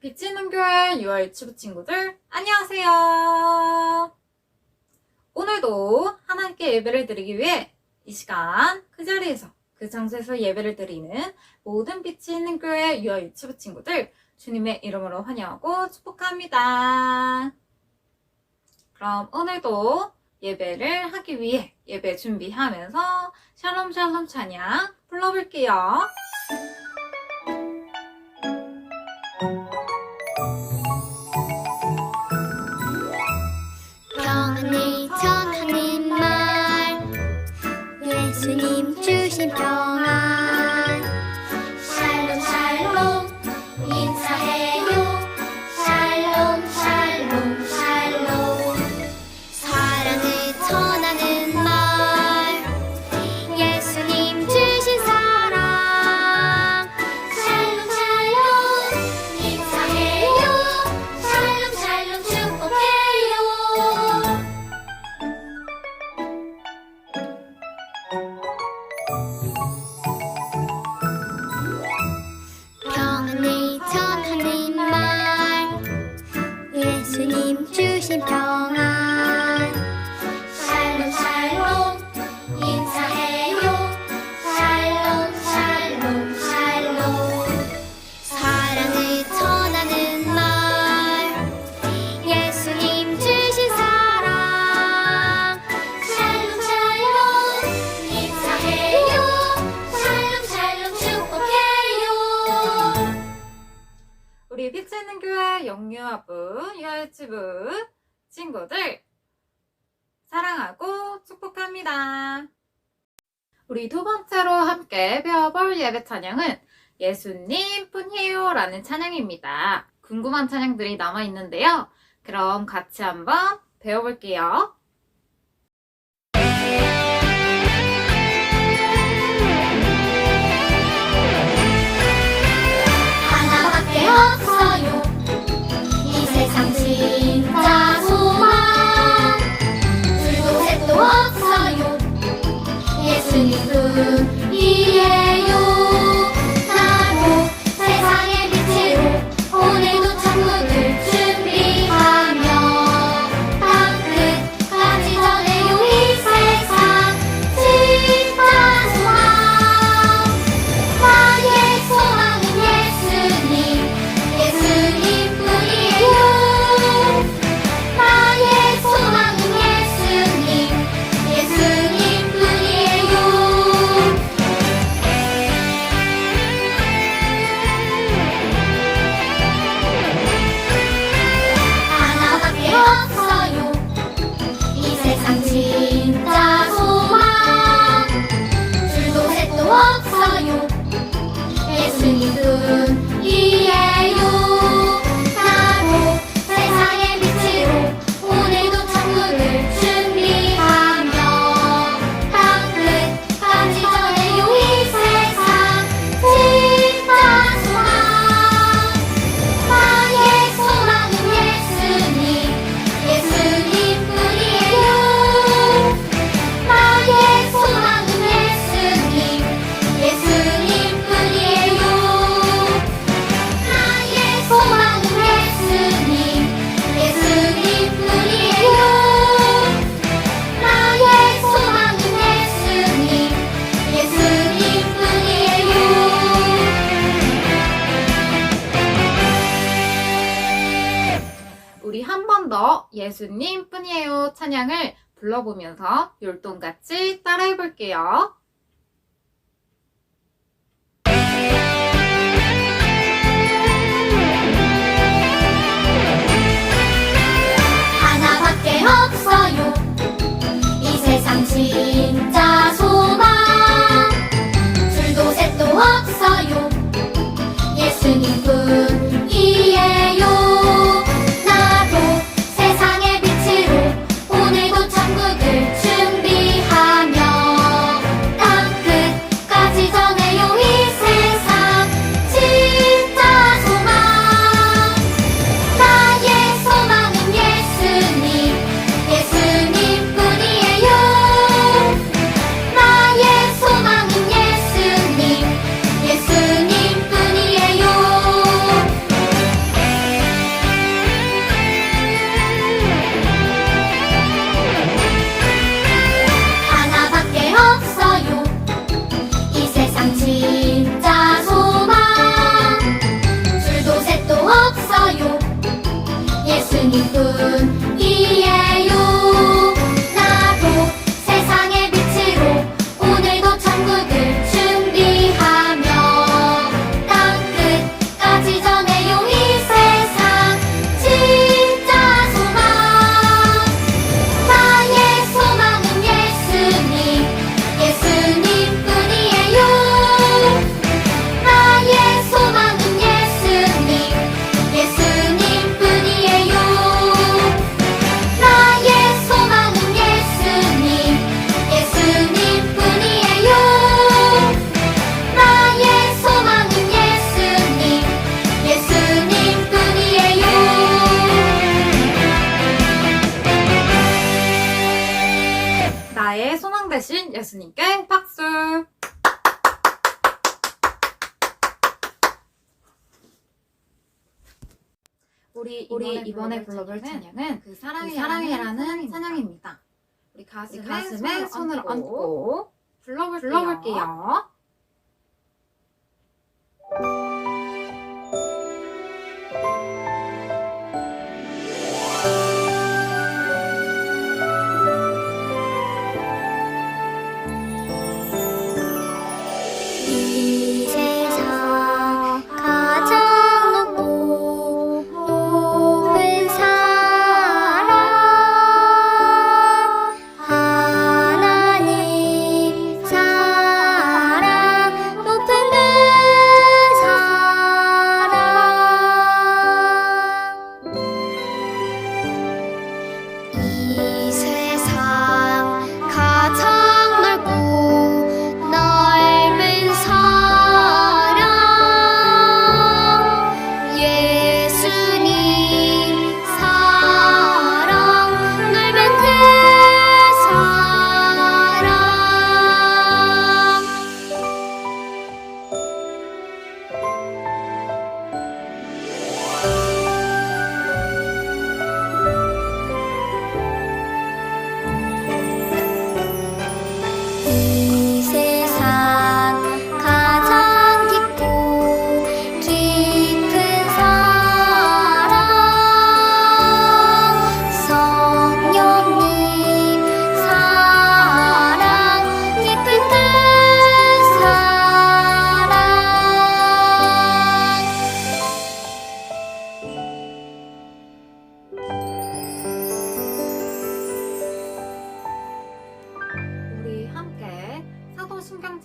비치는 교회 유아유 치부 친구들 안녕하세요. 오늘도 하나님께 예배를 드리기 위해 이 시간 그 자리에서 그 장소에서 예배를 드리는 모든 빛이 있는 교회 유아유 치부 친구들 주님의 이름으로 환영하고 축복합니다. 그럼 오늘도 예배를 하기 위해 예배 준비하면서 샬롬샬롬 찬양 불러볼게요. 長 우리 두 번째로 함께 배워볼 예배 찬양은 예수님 뿐이에요 라는 찬양입니다. 궁금한 찬양들이 남아있는데요. 그럼 같이 한번 배워볼게요. 방향을 불러보면서 율동같이 따라해 볼게요. 하나밖에 없어요 이 세상 주인 예수님께 박수! 우리 우리 이번에, 이번에 불러볼 찬양은 그, 그 사랑이 사랑이라는 찬양입니다. 우리 가슴에, 우리 가슴에 손을 얹고, 얹고 불러볼게요. 불러볼게요.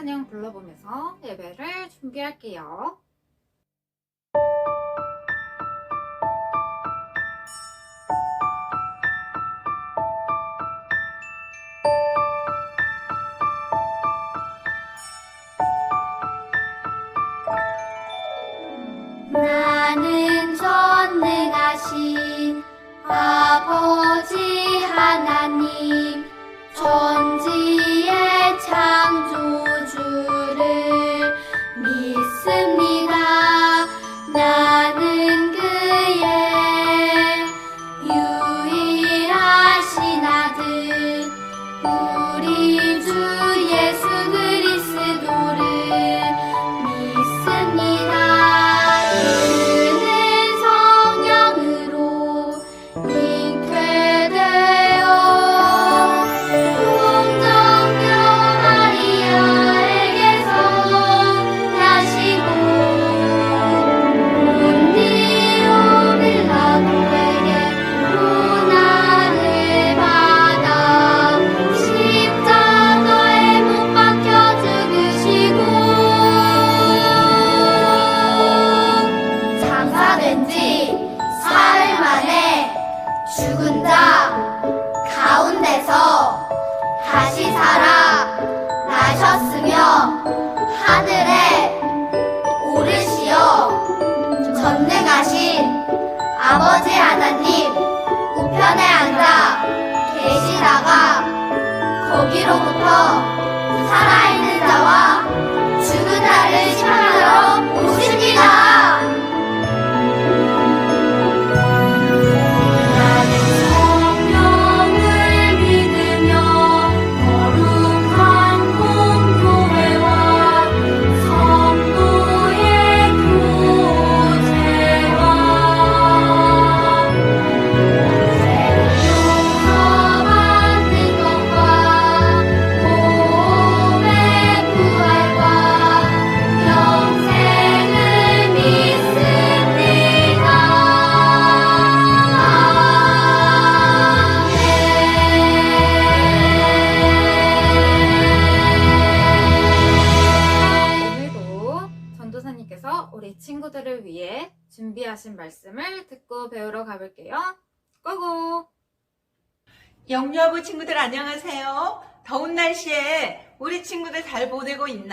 찬양 불러보면서 예배를 준비할게요.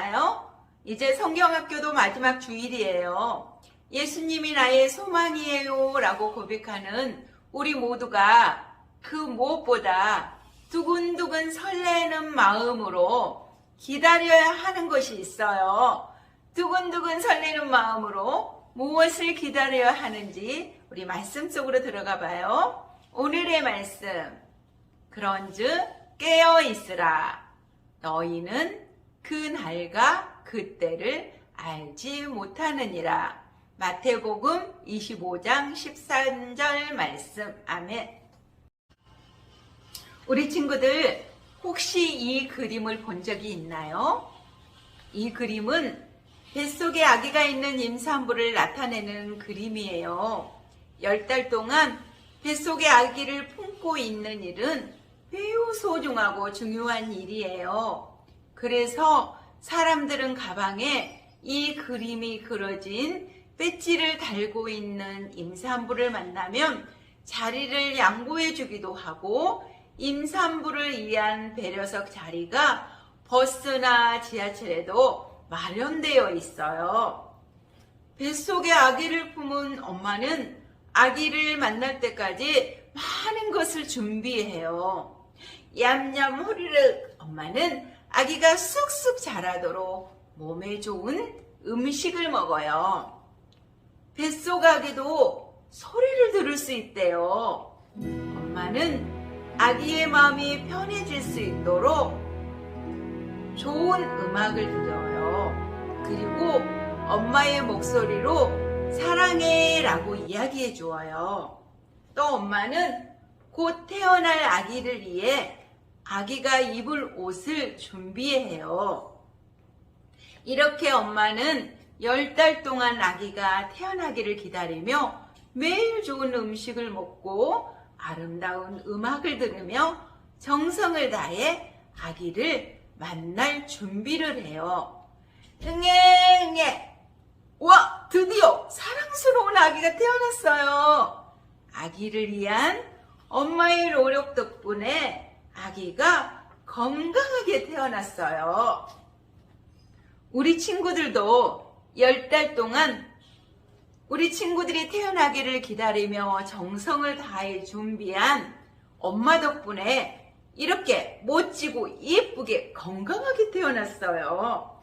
기억나요? 이제 성경학교도 마지막 주일이에요. 예수님이 나의 소망이에요 라고 고백하는 우리 모두가 그 무엇보다 두근두근 설레는 마음으로 기다려야 하는 것이 있어요. 두근두근 설레는 마음으로 무엇을 기다려야 하는지 우리 말씀 속으로 들어가 봐요. 오늘의 말씀. 그런즉 깨어 있으라. 너희는 그 날과 그때를 알지 못하느니라. 마태복음 25장 13절 말씀. 아멘. 우리 친구들 혹시 이 그림을 본 적이 있나요? 이 그림은 뱃속에 아기가 있는 임산부를 나타내는 그림이에요. 열달 동안 뱃속에 아기를 품고 있는 일은 매우 소중하고 중요한 일이에요. 그래서 사람들은 가방에 이 그림이 그려진 배지를 달고 있는 임산부를 만나면 자리를 양보해 주기도 하고 임산부를 위한 배려석 자리가 버스나 지하철에도 마련되어 있어요. 뱃속에 아기를 품은 엄마는 아기를 만날 때까지 많은 것을 준비해요. 얌얌 호리륵 엄마는 아기가 쑥쑥 자라도록 몸에 좋은 음식을 먹어요. 뱃속 아기도 소리를 들을 수 있대요. 엄마는 아기의 마음이 편해질 수 있도록 좋은 음악을 들어요. 그리고 엄마의 목소리로 사랑해 라고 이야기해 주어요. 또 엄마는 곧 태어날 아기를 위해 아기가 입을 옷을 준비해요. 이렇게 엄마는 열달 동안 아기가 태어나기를 기다리며 매일 좋은 음식을 먹고 아름다운 음악을 들으며 정성을 다해 아기를 만날 준비를 해요. 응애, 응애. 와, 드디어 사랑스러운 아기가 태어났어요. 아기를 위한 엄마의 노력 덕분에 아기가 건강하게 태어났어요. 우리 친구들도 열달 동안 우리 친구들이 태어나기를 기다리며 정성을 다해 준비한 엄마 덕분에 이렇게 멋지고 예쁘게 건강하게 태어났어요.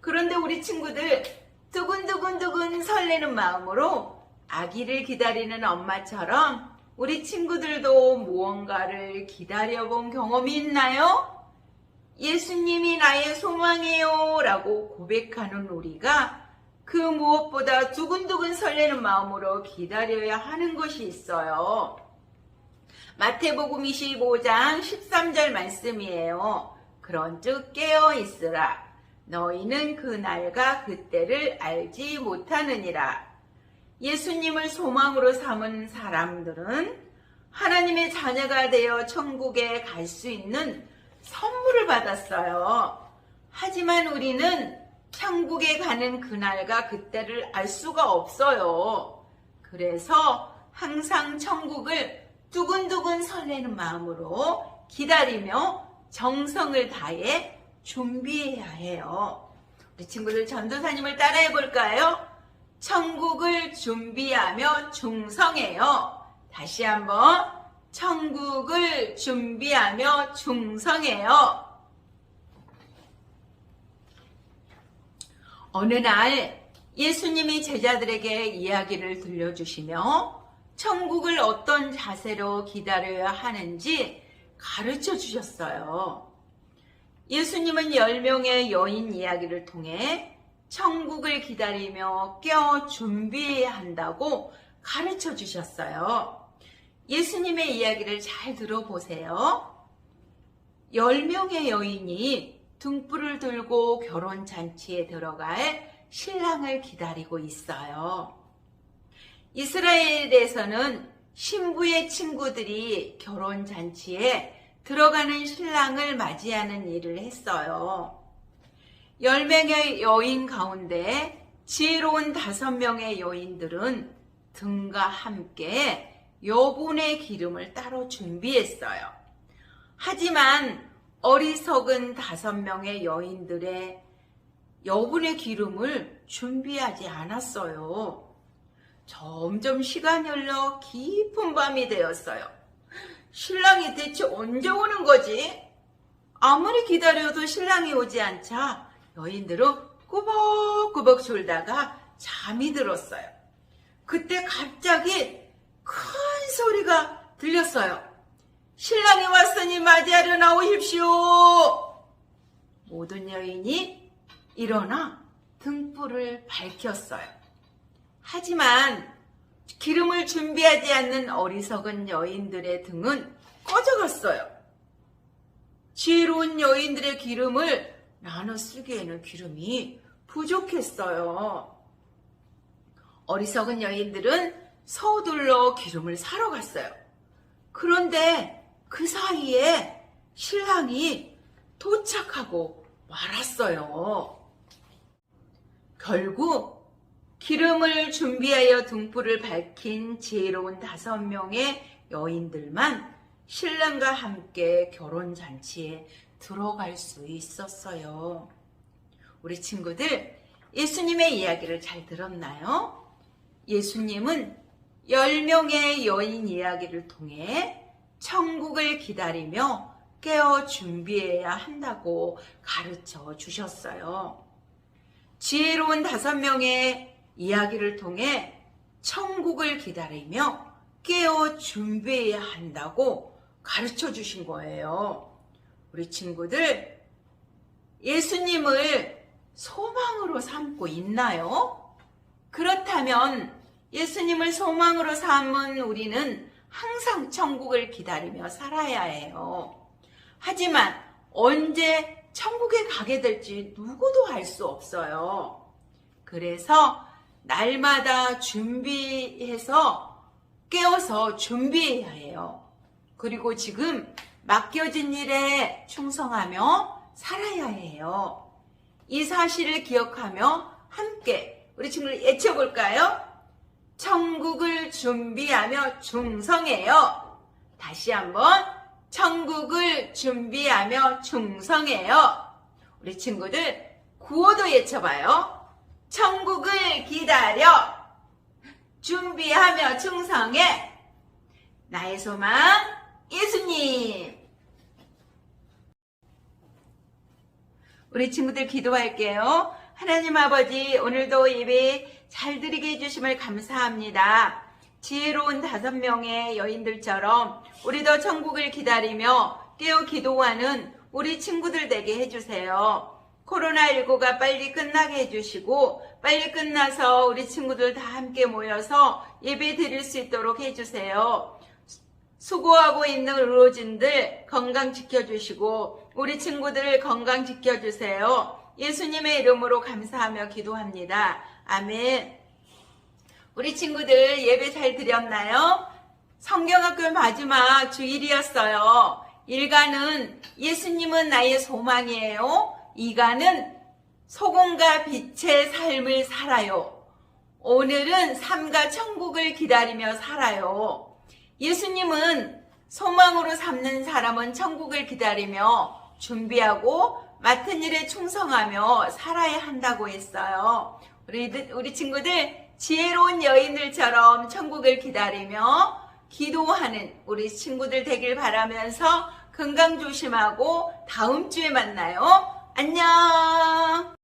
그런데 우리 친구들 두근두근두근 설레는 마음으로 아기를 기다리는 엄마처럼 우리 친구들도 무언가를 기다려본 경험이 있나요? 예수님이 나의 소망이에요 라고 고백하는 우리가 그 무엇보다 두근두근 설레는 마음으로 기다려야 하는 것이 있어요. 마태복음 25장 13절 말씀이에요. 그런즉 깨어 있으라. 너희는 그 날과 그때를 알지 못하느니라. 예수님을 소망으로 삼은 사람들은 하나님의 자녀가 되어 천국에 갈 수 있는 선물을 받았어요. 하지만 우리는 천국에 가는 그날과 그때를 알 수가 없어요. 그래서 항상 천국을 두근두근 설레는 마음으로 기다리며 정성을 다해 준비해야 해요. 우리 친구들 전도사님을 따라해 볼까요? 천국을 준비하며 충성해요. 다시 한번 천국을 준비하며 충성해요. 어느 날 예수님이 제자들에게 이야기를 들려주시며 천국을 어떤 자세로 기다려야 하는지 가르쳐 주셨어요. 예수님은 10명의 여인 이야기를 통해 천국을 기다리며 껴 준비해야 한다고 가르쳐 주셨어요. 예수님의 이야기를 잘 들어보세요. 10명의 여인이 등불을 들고 결혼 잔치에 들어갈 신랑을 기다리고 있어요. 이스라엘에서는 신부의 친구들이 결혼 잔치에 들어가는 신랑을 맞이하는 일을 했어요. 10명의 여인 가운데 지혜로운 5명의 여인들은 등과 함께 여분의 기름을 따로 준비했어요. 하지만 어리석은 5명의 여인들의 여분의 기름을 준비하지 않았어요. 점점 시간이 흘러 깊은 밤이 되었어요. 신랑이 대체 언제 오는 거지? 아무리 기다려도 신랑이 오지 않자 여인들은 꾸벅꾸벅 졸다가 잠이 들었어요. 그때 갑자기 큰 소리가 들렸어요. 신랑이 왔으니 맞이하려 나오십시오. 모든 여인이 일어나 등불을 밝혔어요. 하지만 기름을 준비하지 않는 어리석은 여인들의 등은 꺼져갔어요. 지혜로운 여인들의 기름을 나눠 쓰기에는 기름이 부족했어요. 어리석은 여인들은 서둘러 기름을 사러 갔어요. 그런데 그 사이에 신랑이 도착하고 말았어요. 결국 기름을 준비하여 등불을 밝힌 지혜로운 다섯 명의 여인들만 신랑과 함께 결혼 잔치에 들어갈 수 있었어요. 우리 친구들, 예수님의 이야기를 잘 들었나요? 예수님은 10명의 여인 이야기를 통해 천국을 기다리며 깨어 준비해야 한다고 가르쳐 주셨어요. 지혜로운 다섯 명의 이야기를 통해 천국을 기다리며 깨어 준비해야 한다고 가르쳐 주신 거예요. 우리 친구들, 예수님을 소망으로 삼고 있나요? 그렇다면 예수님을 소망으로 삼은 우리는 항상 천국을 기다리며 살아야 해요. 하지만 언제 천국에 가게 될지 누구도 알 수 없어요. 그래서 날마다 준비해서 깨어서 준비해야 해요. 그리고 지금 맡겨진 일에 충성하며 살아야 해요. 이 사실을 기억하며 함께 우리 친구들 외쳐볼까요? 천국을 준비하며 충성해요. 다시 한번 천국을 준비하며 충성해요. 우리 친구들 구호도 외쳐봐요. 천국을 기다려 준비하며 충성해 나의 소망 예수님. 우리 친구들 기도할게요. 하나님 아버지, 오늘도 예배 잘 드리게 해주심을 감사합니다. 지혜로운 다섯 명의 여인들처럼 우리도 천국을 기다리며 깨어 기도하는 우리 친구들 되게 해주세요. 코로나19가 빨리 끝나게 해주시고, 빨리 끝나서 우리 친구들 다 함께 모여서 예배 드릴 수 있도록 해주세요. 수고하고 있는 의료진들 건강 지켜주시고 우리 친구들 건강 지켜주세요. 예수님의 이름으로 감사하며 기도합니다. 아멘. 우리 친구들 예배 잘 드렸나요? 성경학교 마지막 주일이었어요. 일가는 예수님은 나의 소망이에요. 이가는 소금과 빛의 삶을 살아요. 오늘은 삶과 천국을 기다리며 살아요. 예수님은 소망으로 삼는 사람은 천국을 기다리며 준비하고 맡은 일에 충성하며 살아야 한다고 했어요. 우리, 우리 친구들 지혜로운 여인들처럼 천국을 기다리며 기도하는 우리 친구들 되길 바라면서 건강 조심하고 다음 주에 만나요. 안녕!